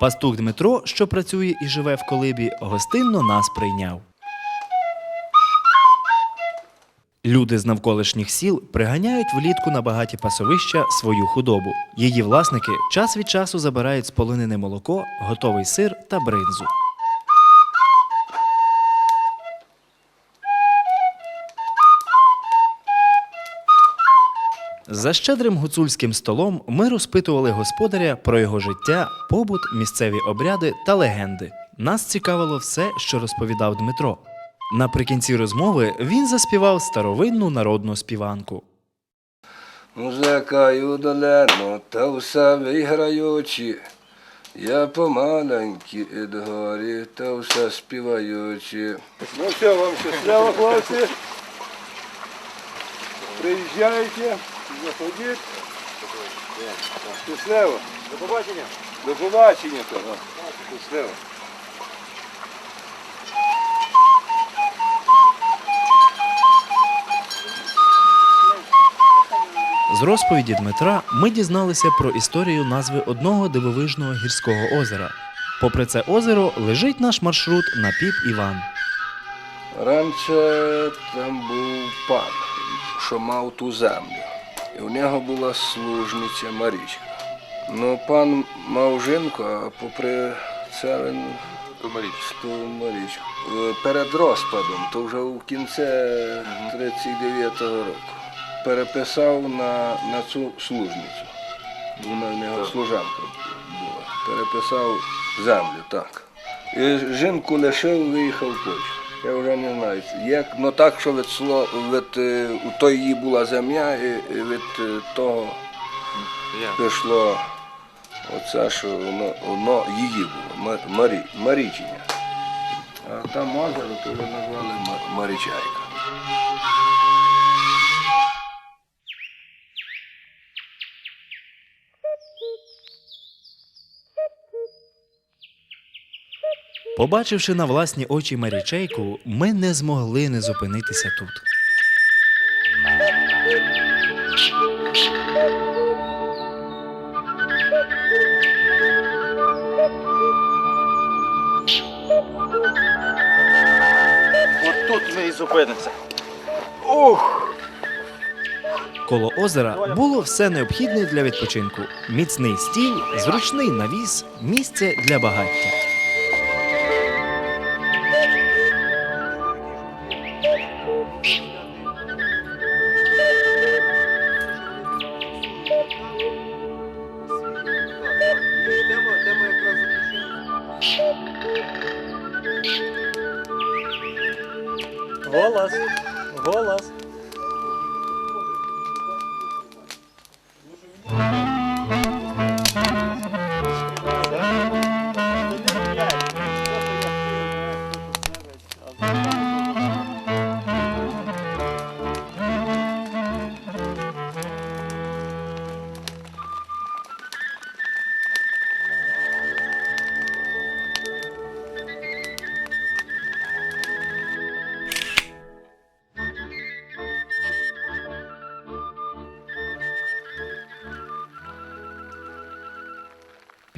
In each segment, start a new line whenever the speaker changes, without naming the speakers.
Пастух Дмитро, що працює і живе в колибі, гостинно нас прийняв. Люди з навколишніх сіл приганяють влітку на багаті пасовища свою худобу. Її власники час від часу забирають сполонене молоко, готовий сир та бринзу. За щедрим гуцульським столом ми розпитували господаря про його життя, побут, місцеві обряди та легенди. Нас цікавило все, що розповідав Дмитро. Наприкінці розмови він заспівав старовинну народну співанку.
Музикаю долено, та все виграючи. Я помаленькі горі, та все співаючи. Ну все, вам щасливо, хлопці. Приїжджайте, заходіть. Щасливо. До побачення. До побачення. Щасливо.
З розповіді Дмитра ми дізналися про історію назви одного дивовижного гірського озера. Попри це озеро лежить наш маршрут на піп Іван.
Раніше там був пан, що мав ту землю. І в нього була служниця Марічка. Ну, пан мав жінку, а попри це він Марічку. Е, Перед розпадом, то вже в кінці 39-го року, переписав на, на цю служницю. Вона в нього служанка була. Переписав землю, так. І жінку лишив, виїхав в Польщу. Я вже не знаю, як, ну так, що від, сло, від е, у той її була земля, і, від е, того пішло оце, що воно, воно її було, Марі, Марічення. А там озеро, то вже назвали Марічайка.
Побачивши на власні очі Марічейку, ми не змогли не зупинитися тут.
От тут ми і зупинимося.
Коло озера було все необхідне для відпочинку: міцний стіл, зручний навіс, місце для багаття.
Голос. Голос.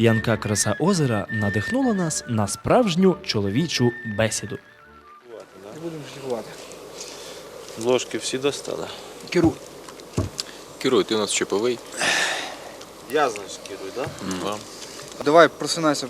П'янка краса озера надихнула нас на справжню чоловічу бесіду.
Ложки всі достали.
Керуй, Керуй, ти у нас чіповий.
Я, значить, керуй, так?
Да?
Давай, просинайся.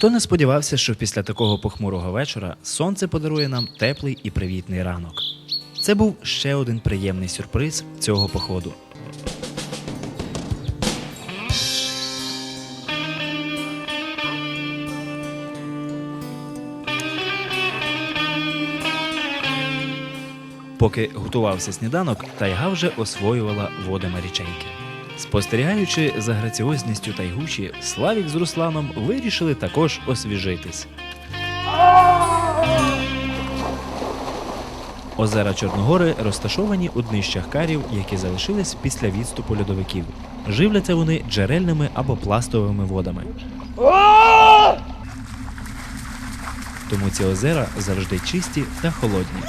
Ніхто не сподівався, що після такого похмурого вечора сонце подарує нам теплий і привітний ранок. Це був ще один приємний сюрприз цього походу. Поки готувався сніданок, тайга вже освоювала водами річейки. Спостерігаючи за граціозністю тайгуші, Славік з Русланом вирішили також освіжитись. Озера Чорногори розташовані у днищах карів, які залишились після відступу льодовиків. Живляться вони джерельними або пластовими водами. Тому ці озера завжди чисті та холодні.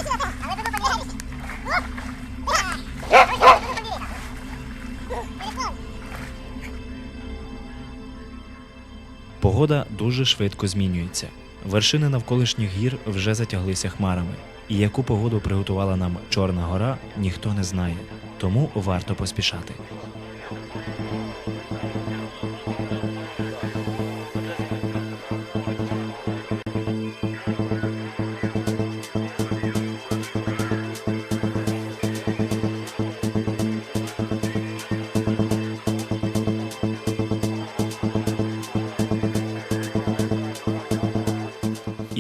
Погода дуже швидко змінюється. Вершини навколишніх гір вже затяглися хмарами. І яку погоду приготувала нам Чорна гора, ніхто не знає. Тому варто поспішати.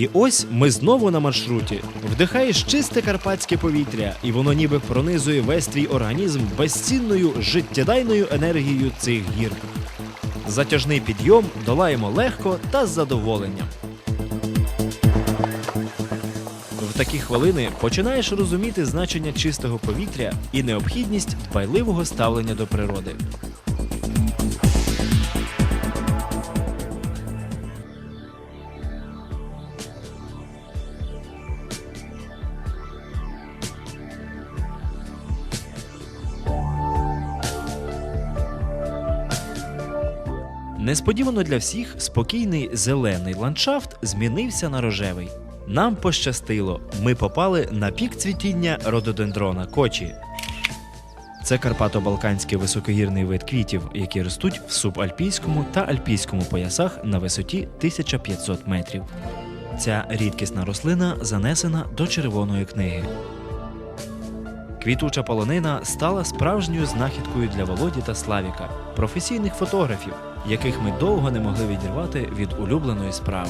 І ось ми знову на маршруті. Вдихаєш чисте карпатське повітря, і воно ніби пронизує весь твій організм безцінною життєдайною енергією цих гір. Затяжний підйом долаємо легко та з задоволенням. В такі хвилини починаєш розуміти значення чистого повітря і необхідність дбайливого ставлення до природи. Несподівано для всіх спокійний зелений ландшафт змінився на рожевий. Нам пощастило, ми попали на пік цвітіння рододендрона кочі. Це карпато-балканський високогірний вид квітів, які ростуть в субальпійському та альпійському поясах на висоті 1500 метрів. Ця рідкісна рослина занесена до червоної книги. Квітуча полонина стала справжньою знахідкою для Володі та Славіка, професійних фотографів, яких ми довго не могли відірвати від улюбленої справи.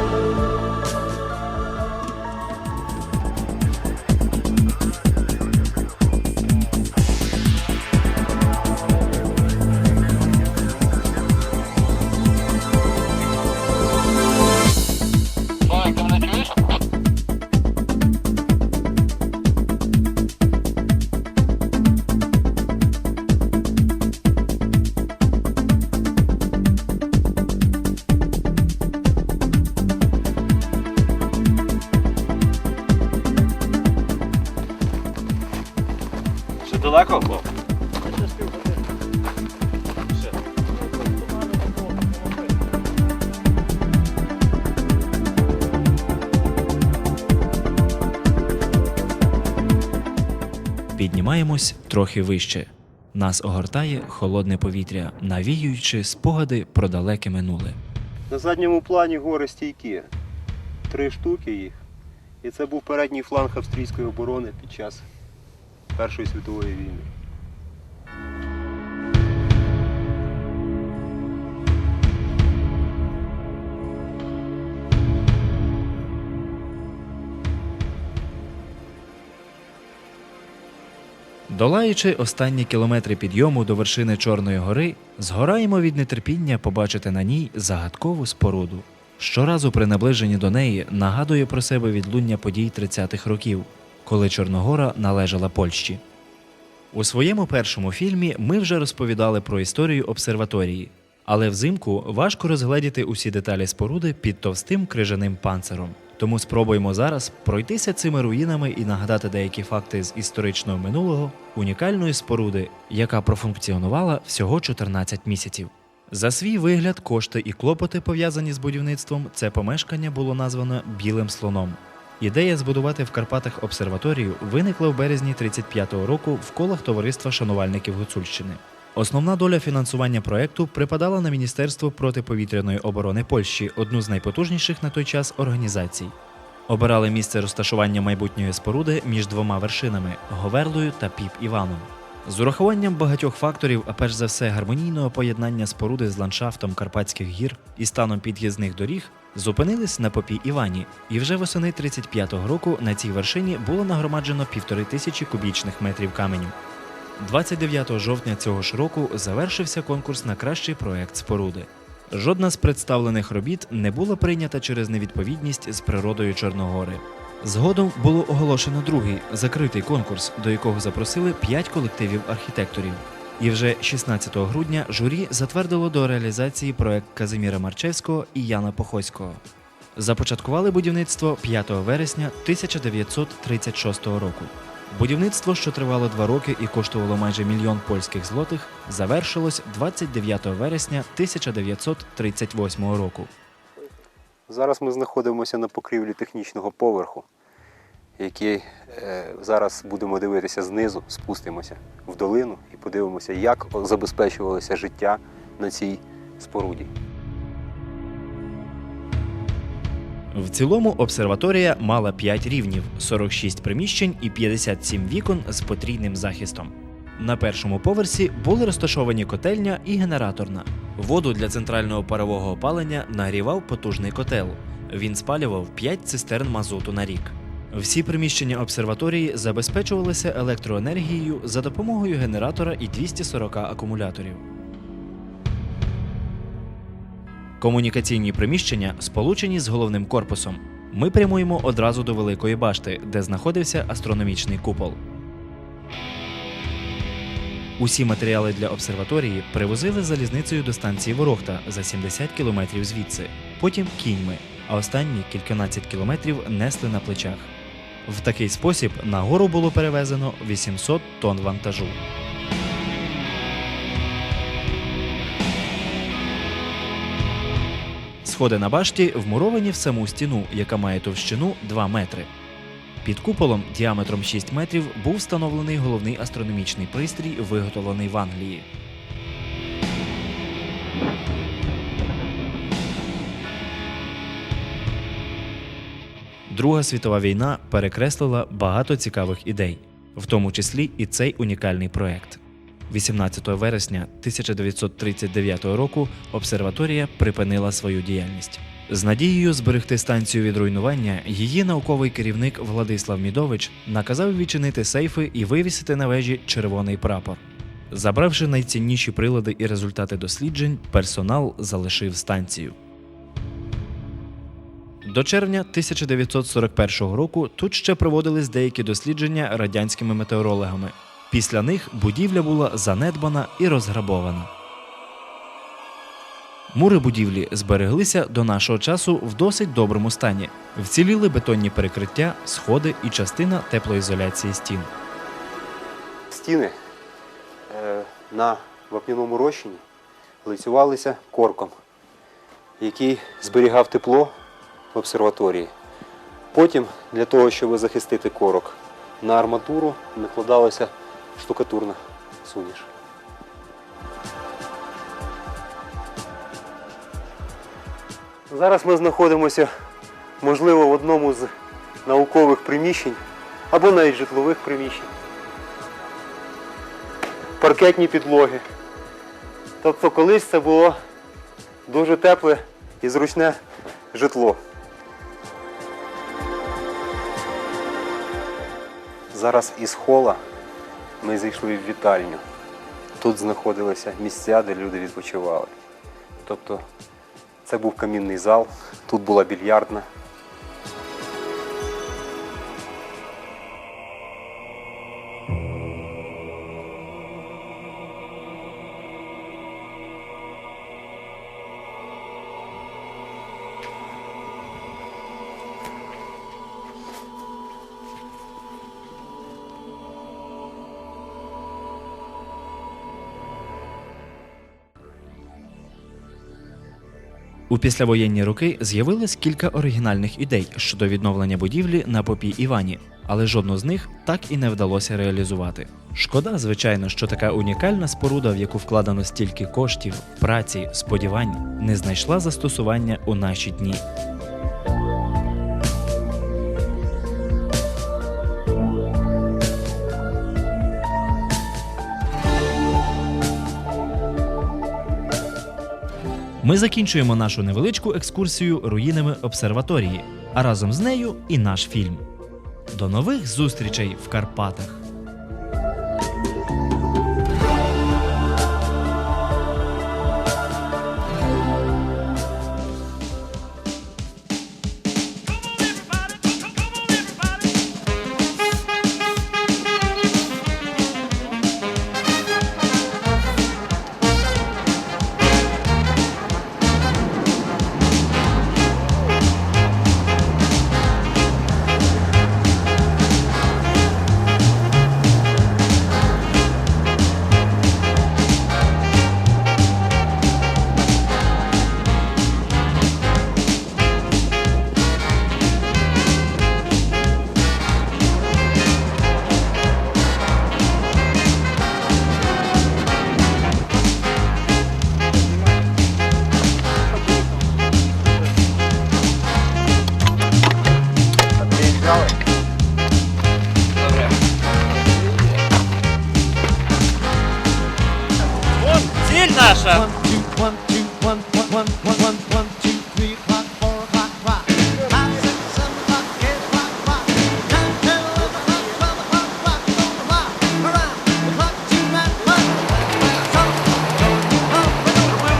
Ще
Піднімаємось трохи вище. Нас огортає холодне повітря, навіюючи спогади про далеке минуле.
На задньому плані гори стійкі, Три штуки їх. І це був передній фланг австрійської оборони під час Першої світової війни.
Долаючи останні кілометри підйому до вершини Чорної гори, згораємо від нетерпіння побачити на ній загадкову споруду. Щоразу при наближенні до неї нагадує про себе відлуння подій 30-х років, коли Чорногора належала Польщі. У своєму першому фільмі ми вже розповідали про історію обсерваторії, але взимку важко розгледіти усі деталі споруди під товстим крижаним панциром. Тому спробуємо зараз пройтися цими руїнами і нагадати деякі факти з історичного минулого унікальної споруди, яка профункціонувала всього 14 місяців. За свій вигляд, кошти і клопоти, пов'язані з будівництвом, це помешкання було названо Білим слоном. Ідея збудувати в Карпатах обсерваторію виникла в березні 35-го року в колах товариства шанувальників Гуцульщини. Основна доля фінансування проекту припадала на Міністерство протиповітряної оборони Польщі, одну з найпотужніших на той час організацій. Обирали місце розташування майбутньої споруди між двома вершинами Говерлою та Піп Іваном. З урахуванням багатьох факторів, а перш за все гармонійного поєднання споруди з ландшафтом Карпатських гір і станом під'їзних доріг, зупинились на Попі Івані, і вже восени 35-го року на цій вершині було нагромаджено півтори тисячі кубічних метрів каменю. 29 жовтня цього ж року завершився конкурс на кращий проект споруди. Жодна з представлених робіт не була прийнята через невідповідність з природою Чорногори. Згодом було оголошено другий закритий конкурс, до якого запросили п'ять колективів архітекторів. І вже 16 грудня журі затвердило до реалізації проект Казиміра Марчевського і Яна Похоського. Започаткували будівництво 5 вересня 1936 року. Будівництво, що тривало два роки і коштувало майже мільйон польських злотих, завершилось 29 вересня 1938 року.
Зараз ми знаходимося на покрівлі технічного поверху, який е, зараз будемо дивитися знизу, спустимося в долину і подивимося, як забезпечувалося життя на цій споруді.
В цілому обсерваторія мала 5 рівнів, 46 приміщень і 57 вікон з потрійним захистом. На першому поверсі були розташовані котельня і генераторна. Воду для центрального парового опалення нагрівав потужний котел. Він спалював 5 цистерн мазуту на рік. Всі приміщення обсерваторії забезпечувалися електроенергією за допомогою генератора і 240 акумуляторів. Комунікаційні приміщення сполучені з головним корпусом. Ми прямуємо одразу до великої башти, де знаходився астрономічний купол. Усі матеріали для обсерваторії привозили залізницею до станції Ворохта за 70 кілометрів звідси, потім кіньми, а останні кільканадцять кілометрів несли на плечах. В такий спосіб на гору було перевезено 800 тонн вантажу. Сходи на башті вмуровані в саму стіну, яка має товщину 2 метри. Під куполом діаметром 6 метрів був встановлений головний астрономічний пристрій, виготовлений в Англії. Друга світова війна перекреслила багато цікавих ідей, в тому числі і цей унікальний проект. 18 вересня 1939 року обсерваторія припинила свою діяльність. З надією зберегти станцію від руйнування, її науковий керівник Владислав Мідович наказав відчинити сейфи і вивісити на вежі червоний прапор. Забравши найцінніші прилади і результати досліджень, персонал залишив станцію. До червня 1941 року тут ще проводились деякі дослідження радянськими метеорологами. Після них будівля була занедбана і розграбована. Мури будівлі збереглися до нашого часу в досить доброму стані. Вціліли бетонні перекриття, сходи і частина теплоізоляції стін.
Стіни е, на вапняному розчині лицювалися корком, який зберігав тепло в обсерваторії. Потім, для того, щоб захистити корок, на арматуру накладалася штукатурна суміш. Зараз ми знаходимося, можливо, в одному з наукових приміщень або навіть житлових приміщень. Паркетні підлоги. Тобто колись це було дуже тепле і зручне житло. Зараз із хола ми зайшли в вітальню. Тут знаходилися місця, де люди відпочивали. Тобто це був камінний зал, тут була більярдна.
У післявоєнні роки з'явилось кілька оригінальних ідей щодо відновлення будівлі на попі Івані, але жодну з них так і не вдалося реалізувати. Шкода, звичайно, що така унікальна споруда, в яку вкладено стільки коштів, праці, сподівань, не знайшла застосування у наші дні. Ми закінчуємо нашу невеличку екскурсію руїнами обсерваторії, а разом з нею і наш фільм. До нових зустрічей в Карпатах!
наша! Ми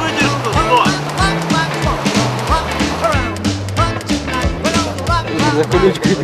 видержку, стой!
За колючкою